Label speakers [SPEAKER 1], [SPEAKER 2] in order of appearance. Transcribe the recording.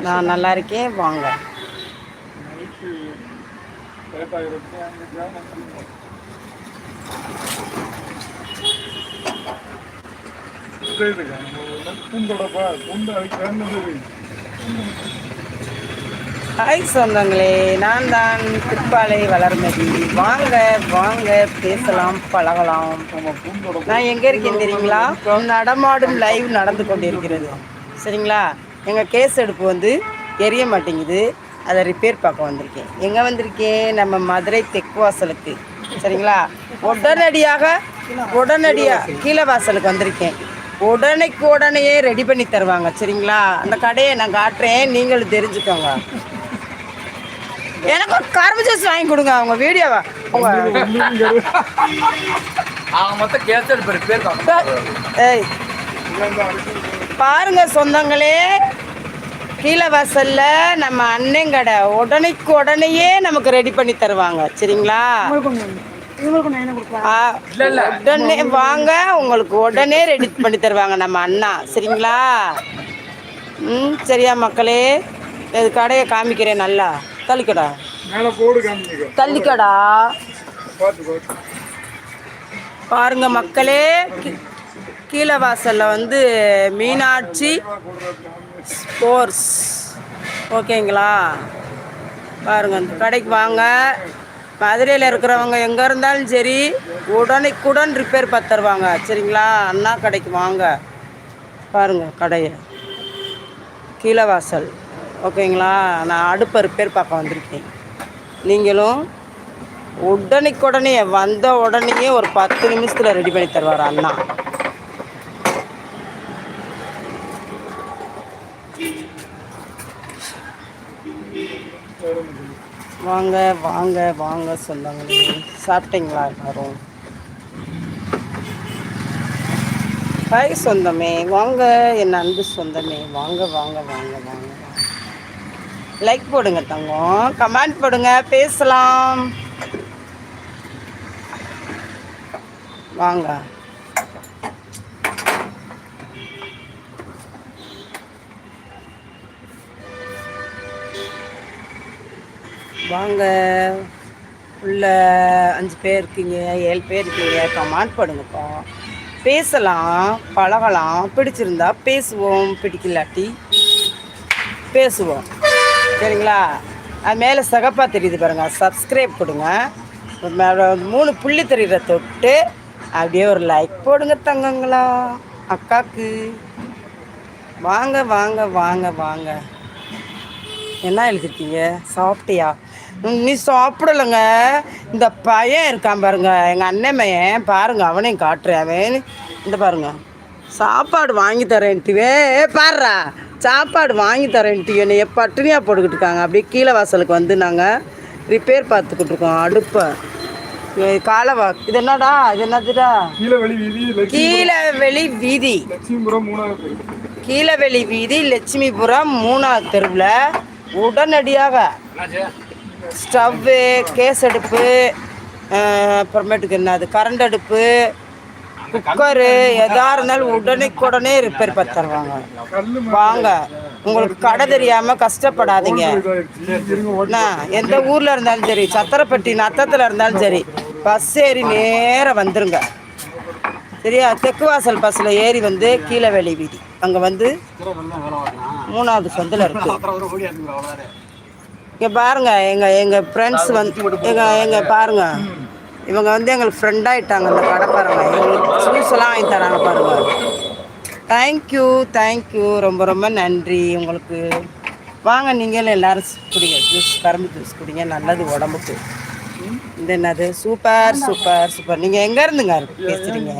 [SPEAKER 1] நான் நல்லா இருக்கேன் வாங்க. ஹாய் சொந்தங்களே நான் தான் திருப்பாலை வளர்மதி. வாங்க வாங்க பேசலாம் பழகலாம். நான் எங்கே இருக்கேன் தெரியுங்களா? நடமாடும் லைவ் நடந்து கொண்டிருக்கிறது. சரிங்களா? எங்கள் கேஸ் எடுப்பு வந்து எரிய மாட்டேங்குது. அதை ரிப்பேர் பார்க்க வந்திருக்கேன். எங்கே வந்திருக்கேன்? நம்ம மதுரை தெற்கு வாசலுக்கு. சரிங்களா? உடனடியாக உடனடியாக கீழே வாசலுக்கு வந்திருக்கேன். உடனைக்கு உடனேயே ரெடி பண்ணி தருவாங்க. சரிங்களா? அந்த கடையை நான் காட்டுறேன். நீங்களும் தெரிஞ்சுக்கோங்க. எனக்கு ஒரு கரும்பு ஜூஸ் வாங்கி கொடுங்க. அவங்க வீடியோவா. ஏய் பாருங்க சொந்தங்களே. கீழே வாசல்ல நம்ம அண்ணன் கடை உடனைக்கு உடனேயே நமக்கு ரெடி பண்ணி தருவாங்க. சரிங்களா? ஆ,
[SPEAKER 2] இல்ல, இல்ல.
[SPEAKER 1] உடனே வாங்க உங்களுக்கு உடனே ரெடி பண்ணி தருவாங்க நம்ம அண்ணா. சரிங்களா? ம் சரியா மக்களே? இது கடையை காமிக்கிறேன் நல்லா. தள்ளிக்கடா. தள்ளிக்கடா. பாருங்க மக்களே கீழே வாசலில் வந்து மீனாட்சி ஸ்போர்ட்ஸ். ஓகேங்களா? பாருங்க அந்த கடைக்கு வாங்க. மதுரையில் இருக்கிறவங்க எங்கே இருந்தாலும் சரி உடனுக்குடன் ரிப்பேர் பார்த்து தருவாங்க சரிங்களா? அண்ணா கடைக்கு வாங்க. பாருங்க கடையை. கீழே வாசல் ஓகேங்களா? நான் அடுப்பை ரிப்பேர் பார்க்க வந்திருக்கேன். நீங்களும் உடனுக்குடனே வந்த உடனேயே ஒரு பத்து நிமிஷத்தில் ரெடி பண்ணி தருவார் அண்ணா. வாங்க வாங்க வாங்க சொந்தங்களே சாப்பிட்டீங்களா எல்லாரும்? ஹாய் சொந்தமே வாங்க என் அன்பு சொந்தமே. வாங்க வாங்க வாங்க வாங்க. லைக் போடுங்க தங்கம் கமெண்ட் போடுங்க பேசலாம். வாங்க. வாங்க. உள்ள அஞ்சு பேர் இருக்கீங்க ஏழு பேர் இருக்கீங்க. கமெண்ட் பண்ணுங்கப்பா பேசலாம் பழகலாம். பிடிச்சிருந்தா பேசுவோம் பிடிக்கலாட்டி பேசுவோம். சரிங்களா? அது மேலே சகப்பா தெரியுது பாருங்க. சப்ஸ்கிரைப் கொடுங்க. மூணு புள்ளி தெரியுற தொட்டு அப்படியே ஒரு லைக் போடுங்க தங்கங்களா அக்காக்கு. வாங்க வாங்க வாங்க வாங்க. என்ன எழுதிருக்கீங்க? சாப்பிட்டியா? நீ சாப்பிடலைங்க. இந்த பையன் இருக்கான் பாருங்க. எங்கள் அண்ணன் பையன் பாருங்க அவனையும் காட்டுறேன். அவன் இந்த பாருங்க. சாப்பாடு வாங்கி தரேன்ட்டுவே. பாருடா. சாப்பாடு வாங்கி தரேன்ட்டு என்னைய பட்டினியாக போட்டுக்கிட்டு இருக்காங்க. அப்படியே கீழே வாசலுக்கு வந்து நாங்கள் ரிப்பேர் பார்த்துக்கிட்டு இருக்கோம். அடுப்பை. காலவா? இது என்னடா? இது என்னதுடா?
[SPEAKER 3] கீழே வெளி வீதி லட்சுமி
[SPEAKER 1] கீழவெளி வீதி.
[SPEAKER 3] லட்சுமிபுரம் மூணாவது
[SPEAKER 1] கீழவெளி வீதி லட்சுமிபுரம் மூணாவது தெருவில் உடனடியாக? ஸ்டவ்வு கேஸ் அடுப்பு அப்புறமேட்டுக்கு என்னது கரண்ட் அடுப்பு குக்கரு எதா இருந்தாலும் உடனே ரிப்பேர் பார்த்து தருவாங்க வாங்க உங்களுக்கு கடை தெரியாமல் கஷ்டப்படாதீங்க. எந்த ஊரில் இருந்தாலும் சரி சத்திரப்பட்டி நத்தத்தில் இருந்தாலும் சரி பஸ் ஏறி நேராக வந்துருங்க. சரியா? தெற்கு வாசல் பஸ்ஸில் ஏறி வந்து கீழவெளி வீதி. அங்கே வந்து மூணாவது சொந்தில் இருக்குது இங்கே பாருங்க எங்கள் எங்கள் ஃப்ரெண்ட்ஸ் வந்து எங்கள் எங்கள் பாருங்க. இவங்க வந்து எங்களுக்கு ஃப்ரெண்ட் ஆயிட்டாங்க அந்த கடைக்காரங்க எங்களுக்கு ஜூஸ் எல்லாம் வாங்கி தராங்க பாருங்க. தேங்க்யூ தேங்க்யூ ரொம்ப ரொம்ப நன்றி. உங்களுக்கு வாங்க நீங்களும் எல்லாரும் குடிங்க. ஜூஸ் கரும்பு ஜூஸ் குடிங்க. நல்லது உடம்புக்கு. இந்த என்னது? சூப்பர் சூப்பர் சூப்பர் நீங்கள் எங்கே இருந்துங்க? பேசுகிறீங்க